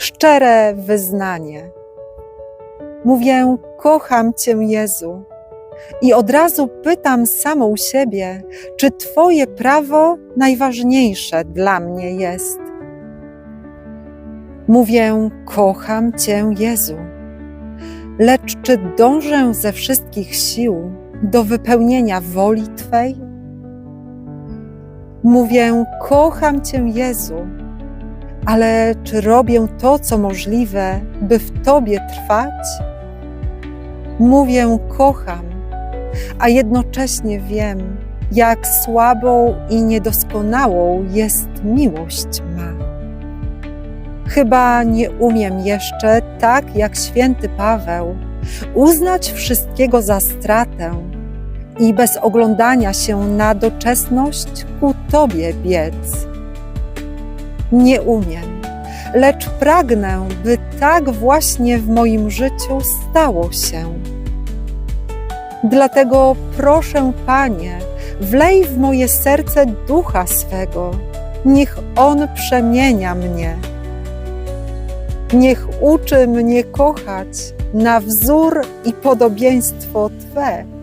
szczere wyznanie. Mówię: Kocham Cię, Jezu. I od razu pytam samą siebie, czy Twoje prawo najważniejsze dla mnie jest. Mówię: Kocham Cię, Jezu. Lecz czy dążę ze wszystkich sił do wypełnienia woli Twej? Mówię: Kocham Cię, Jezu, ale czy robię to, co możliwe, by w Tobie trwać? Mówię: Kocham, a jednocześnie wiem, jak słabą i niedoskonałą jest miłość ma. Chyba nie umiem jeszcze, tak jak święty Paweł, uznać wszystkiego za stratę i bez oglądania się na doczesność ku Tobie biec. Nie umiem, lecz pragnę, by tak właśnie w moim życiu stało się. Dlatego proszę, Panie, wlej w moje serce ducha swego, niech on przemienia mnie. Niech uczy mnie kochać na wzór i podobieństwo Twe